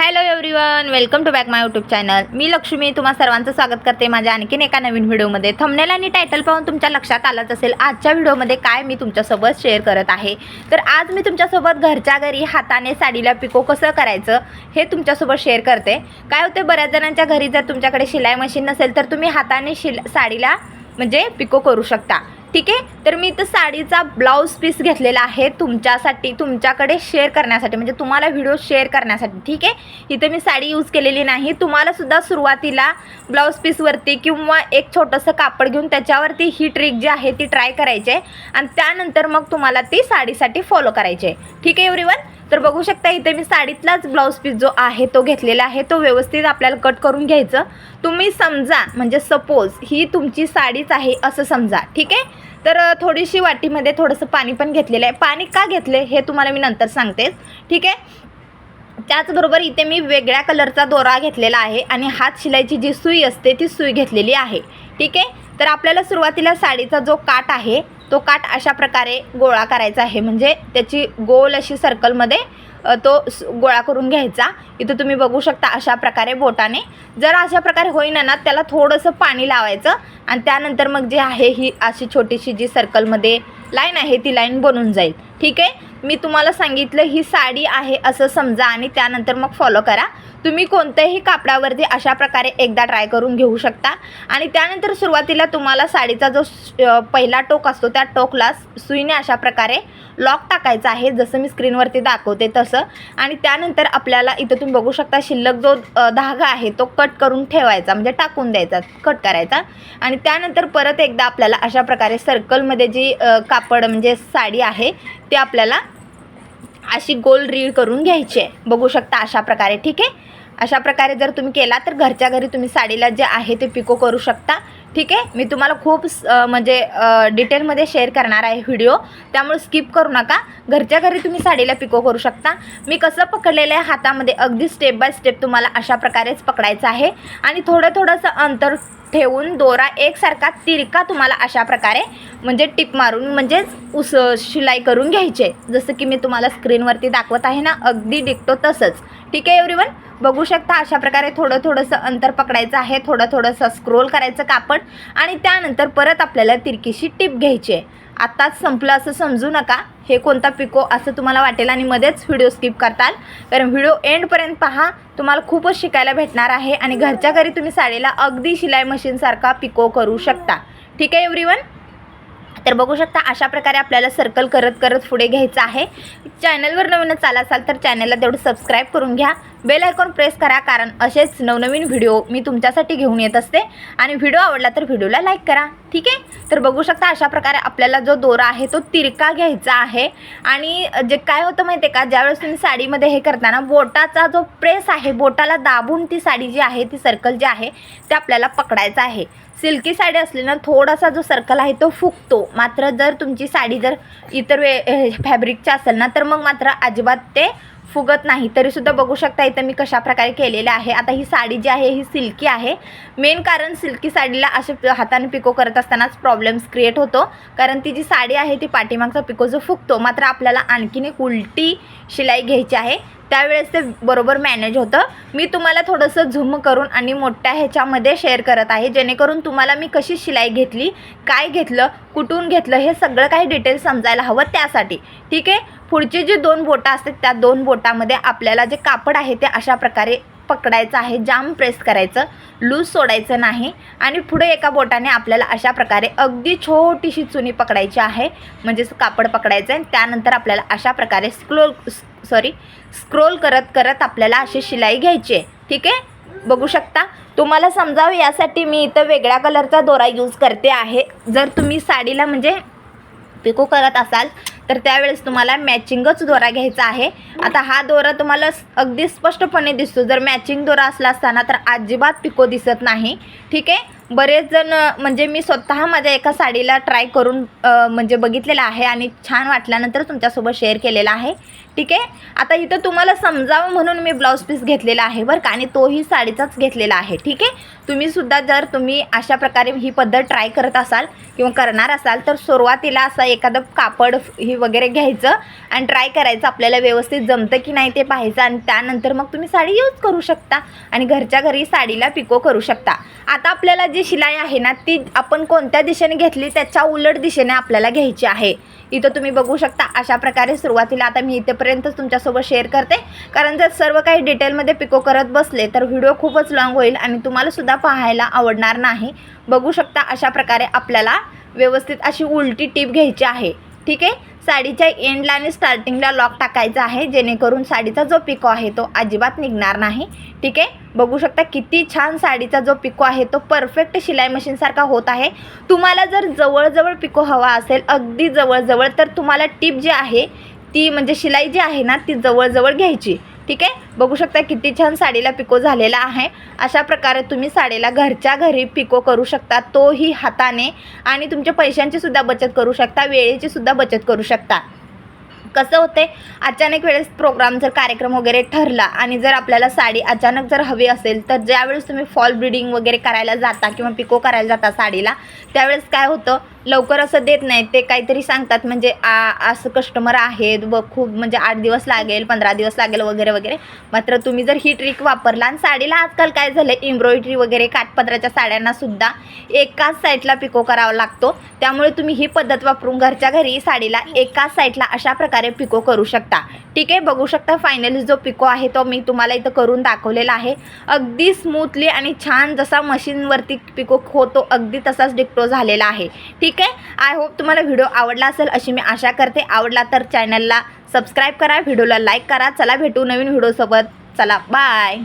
Hello everyone welcome to back my YouTube channel मी लक्ष्मी तुम्हा सर्वांचं स्वागत करते माझ्या आणखीन एका नवीन व्हिडिओमध्ये. थंबनेल आणि टायटल पाहून तुमच्या लक्षात आलंच असेल आजच्या व्हिडिओमध्ये काय मी तुमच्यासोबत शेअर करत आहे. तर आज मी तुमच्यासोबत घरच्या घरी हाताने साडीला पिको कसं करायचं हे तुमच्यासोबत शेअर करते. काय होते बऱ्याच जणांच्या घरी जर तुमच्याकडे शिलाई मशीन नसेल तर तुम्ही हाताने शिल साडीला म्हणजे पिको करू शकता. ठीक आहे? तर मी इथं साडीचा ब्लाऊज पीस घेतलेला आहे तुमच्यासाठी तुमच्याकडे शेअर करण्यासाठी. म्हणजे तुम्हाला व्हिडिओ शेअर करण्यासाठी ठीक आहे? इथं मी साडी यूज केलेली नाही. तुम्हालासुद्धा सुरुवातीला ब्लाऊज पीसवरती किंवा एक छोटंसं कापड घेऊन त्याच्यावरती ही ट्रिक जी आहे ती ट्राय करायची आहे. आणि त्यानंतर मग तुम्हाला ती साडीसाठी फॉलो करायची आहे. ठीक आहे एव्हरीवन तर बघू शकता इथे मी साडीतलाच ब्लाऊज पीस जो आहे तो घेतलेला आहे. तो व्यवस्थित आपल्याला कट करून घ्यायचं. तुम्ही समजा म्हणजे सपोज ही तुमची साडीच आहे असं समजा. ठीक आहे? तर थोडीशी वाटीमध्ये थोडंसं पाणी पण घेतलेलं आहे. पाणी का घेतले हे तुम्हाला मी नंतर सांगतेच. ठीक आहे? त्याचबरोबर इथे मी वेगळ्या कलरचा दोरा घेतलेला आहे आणि हात शिलाईची जी सुई असते ती सुई घेतलेली आहे. ठीक आहे? तर आपल्याला सुरुवातीला साडीचा जो काठ आहे तो काठ अशा प्रकारे गोळा करायचा आहे. म्हणजे त्याची गोल अशी सर्कलमध्ये तो गोळा करून घ्यायचा. इथं तुम्ही बघू शकता अशा प्रकारे बोटाने. जर अशा प्रकारे होईना ना त्याला थोडंसं पाणी लावायचं आणि त्यानंतर मग जे आहे ही अशी छोटीशी जी सर्कलमध्ये लाईन आहे ती लाईन बनून जाईल. ठीक आहे? मी तुम्हाला सांगितलं ही साडी आहे असं समजा आणि त्यानंतर मग फॉलो करा. तुम्ही कोणत्याही कापडावरती अशा प्रकारे एकदा ट्राय करून घेऊ शकता. आणि त्यानंतर सुरुवातीला तुम्हाला साडीचा जो पहिला टोक असतो त्या टोकला सुईने अशा प्रकारे लॉक टाकायचा आहे. जसं मी स्क्रीनवरती दाखवते तसं. आणि त्यानंतर आपल्याला इथं तुम्ही बघू शकता शिल्लक जो धागा आहे तो कट करून ठेवायचा. म्हणजे टाकून द्यायचा कट करायचा. आणि त्यानंतर परत एकदा आपल्याला अशा प्रकारे सर्कलमध्ये जी कापड म्हणजे साडी आहे ते आपल्याला अशी गोल रीळ करून घ्यायची आहे. बघू शकता अशा प्रकारे ठीक आहे? अशा प्रकारे जर तुम्ही केला तर घरच्या घरी तुम्ही साडीला जे आहे ते पिको करू शकता. ठीक आहे? मी तुम्हाला खूप स- म्हणजे डिटेलमध्ये शेअर करणार आहे व्हिडिओ त्यामुळे स्किप करू नका. घरच्या घरी तुम्ही साडीला पिको करू शकता. मी कसं पकडलेलं आहे हातामध्ये अगदी स्टेप बाय स्टेप तुम्हाला अशा प्रकारेच पकडायचं आहे. आणि थोडं थोडंसं अंतर ठेवून दोरा एकसारखा तिरका तुम्हाला अशा प्रकारे म्हणजे टिप मारून म्हणजेच उस शिलाई करून घ्यायचे. जसं की मी तुम्हाला स्क्रीनवरती दाखवत आहे ना अगदी डिकटो तसंच. ठीक आहे एव्हरीवन बघू शकता अशा प्रकारे थोडं थोडंसं अंतर पकडायचं आहे थोडं थोडंसं स्क्रोल करायचं कापड आणि त्यानंतर परत आपल्याला तिरकीशी टिप घ्यायची आहे. आत्ताच संपलं असं समजू नका हे कोणता पिको असं तुम्हाला वाटेल आणि मध्येच व्हिडिओ स्किप करताल. कारण व्हिडिओ एंडपर्यंत पहा तुम्हाला खूपच शिकायला भेटणार आहे आणि घरच्या घरी तुम्ही साडीला अगदी शिलाई मशीनसारखा पिको करू शकता. ठीक आहे एव्हरीवन तर बघू शकता अशा प्रकारे आपल्याला सर्कल करत करत पुढे घ्यायचं आहे. चॅनलवर नवीनच आला असाल तर चॅनलला तेवढं सबस्क्राईब करून घ्या. बेल आयकॉन प्रेस करा कारण असेच नवनवीन व्हिडिओ मी तुमच्यासाठी घेऊन येत असते. आणि व्हिडिओ आवडला तर व्हिडिओला लाईक करा. ठीक आहे? तर बघू शकता अशा प्रकारे आपल्याला जो दोरा आहे तो तिरका घ्यायचा आहे. आणि जे काय होतं माहिती आहे का? ज्यावेळेस तुम्ही साडीमध्ये हे करताना बोटाचा जो प्रेस आहे बोटाला दाबून ती साडी जी आहे ती सर्कल जी आहे ते आपल्याला पकडायचं आहे. सिल्की साडी असली ना थोडासा जो सर्कल आहे तो फुगतो. मात्र जर तुमची साडी जर इतर वे फॅब्रिकची असेल ना तर मग मात्र अजिबात ते फुगत नाही तरीसुद्धा बघू शकता इथं मी कशा प्रकारे केलेलं आहे. आता ही साडी जी आहे ही सिल्की आहे. मेन कारण सिल्की साडीला असे हाताने पिको करत असतानाच प्रॉब्लेम्स क्रिएट होतो. कारण ती जी साडी आहे ती पाठीमागचा पिको जो फुगतो मात्र आपल्याला आणखीन एक उलटी शिलाई घ्यायची आहे. त्यावेळेस ते बरोबर मॅनेज होतं. मी तुम्हाला थोडंसं झूम करून आणि मोठ्या ह्याच्यामध्ये शेअर करत आहे. जेणेकरून तुम्हाला मी कशी शिलाई घेतली काय घेतलं कुठून घेतलं हे सगळं काही डिटेल्स समजायला हवं त्यासाठी. ठीक आहे? पुढचे जे दोन बोटं असतात त्या दोन बोटामध्ये आपल्याला जे कापड आहे ते अशा प्रकारे पकडायचं आहे. जाम प्रेस करायचं लूज सोडायचं नाही आणि पुढे एका बोटाने आपल्याला अशा प्रकारे अगदी छोटीशी चुनी पकडायची आहे. म्हणजे कापड पकडायचं आहे. त्यानंतर आपल्याला अशा प्रकारे स्क्रोल सॉरी स्क्रोल करत करत आपल्याला अशी शिलाई घ्यायची आहे. ठीक आहे? बघू शकता? तुम्हाला समजावं? यासाठी मी इथं वेगळ्या कलरचा दोरा यूज करते आहे. जर तुम्ही साडीला म्हणजे पिको करत असाल तर त्यावेळेस तुम्हाला मॅचिंगच दोरा घ्यायचा आहे. आता हा दोरा तुम्हाला अगदी स्पष्टपणे दिसतो. जर मॅचिंग दोरा असला असताना तर अजिबात पिको दिसत नाही. ठीक आहे? बरेच जण म्हणजे मी स्वतः माझ्या एका साडीला ट्राय करून म्हणजे बघितलेलं आहे आणि छान वाटल्यानंतर तुमच्यासोबत शेअर केलेला आहे. ठीक आहे? आता इथं तुम्हाला समजावं म्हणून मी ब्लाऊज पीस घेतलेला आहे बरं का? आणि तोही साडीचाच घेतलेला आहे. ठीक आहे? तुम्हीसुद्धा जर तुम्ही अशा प्रकारे ही पद्धत ट्राय करत असाल किंवा करणार असाल तर सुरुवातीला असं एखादं कापड ही वगैरे घ्यायचं आणि ट्राय करायचं आपल्याला व्यवस्थित जमतं की नाही ते पाहायचं आणि त्यानंतर मग तुम्ही साडी यूज करू शकता आणि घरच्या घरी साडीला पिको करू शकता. आता आपल्याला जी जी शिलाई आहे ना ती आपण कोणत्या दिशेने घेतली त्याच्या उलट दिशेने आपल्याला घ्यायची आहे. इथं तुम्ही बघू शकता अशा प्रकारे सुरुवातीला आता मी इथेपर्यंतच तुमच्यासोबत शेअर करते. कारण जर सर्व काही डिटेलमध्ये पिको करत बसले तर व्हिडिओ खूपच लॉंग होईल आणि तुम्हालासुद्धा पाहायला आवडणार नाही. बघू शकता अशा प्रकारे आपल्याला व्यवस्थित अशी उलटी टीप घ्यायची आहे. ठीक आहे? साडीच्या एंडला आणि स्टार्टिंगला लॉक टाकायचा आहे जेणेकरून साडीचा जो पिको आहे तो अजिबात निघणार नाही. ठीक आहे? बघू शकता किती छान साडीचा जो पिको आहे तो परफेक्ट शिलाई मशीनसारखा होत आहे. तुम्हाला जर जवळजवळ पिको हवा असेल अगदी जवळजवळ तर तुम्हाला टीप जी आहे ती म्हणजे शिलाई जी आहे ना ती जवळजवळ घ्यायची. ठीक आहे? बघू शकता किती छान साडीला पिको झालेला आहे. अशा प्रकारे तुम्ही साडीला घरच्या घरी पिको करू शकता. तोही हाताने आणि तुमच्या पैशांची सुद्धा बचत करू शकता. वेळेची सुद्धा बचत करू शकता. कसं होते अचानक वेळेस प्रोग्राम जर कार्यक्रम वगैरे ठरला आणि जर आपल्याला साडी अचानक जर हवी असेल तर ज्यावेळेस तुम्ही फॉल ब्रिडिंग वगैरे करायला जाता किंवा पिको करायला जाता साडीला त्यावेळेस काय होतं? लवकर असं देत नाही ते काहीतरी सांगतात. म्हणजे आ असं कस्टमर आहेत व खूप म्हणजे आठ दिवस लागेल पंधरा दिवस लागेल वगैरे वगैरे. मात्र तुम्ही जर ही ट्रिक वापरला आणि साडीला आजकाल काय झालं एम्ब्रॉयडरी वगैरे काठपदराच्या साड्यांना सुद्धा एकाच साईडला पिको करावा लागतो. त्यामुळे तुम्ही ही पद्धत वापरून घरच्या घरी साडीला एकाच साईडला अशा प्रकारे पिको करू शकता. ठीक आहे? बघू शकता फायनली जो पिको आहे तो मी तुम्हाला इथं करून दाखवलेला आहे. अगदी स्मूथली आणि छान जसा मशीनवरती पिको होतो अगदी तसाच डिक्टो झालेला आहे. ठीक ठीक आहे. आय होप तुम्हाला व्हिडिओ आवडला असेल अशी मी आशा करते. आवडला तर चॅनलला सबस्क्राईब करा व्हिडिओला लाईक करा. चला भेटू नवीन व्हिडिओसोबत चला बाय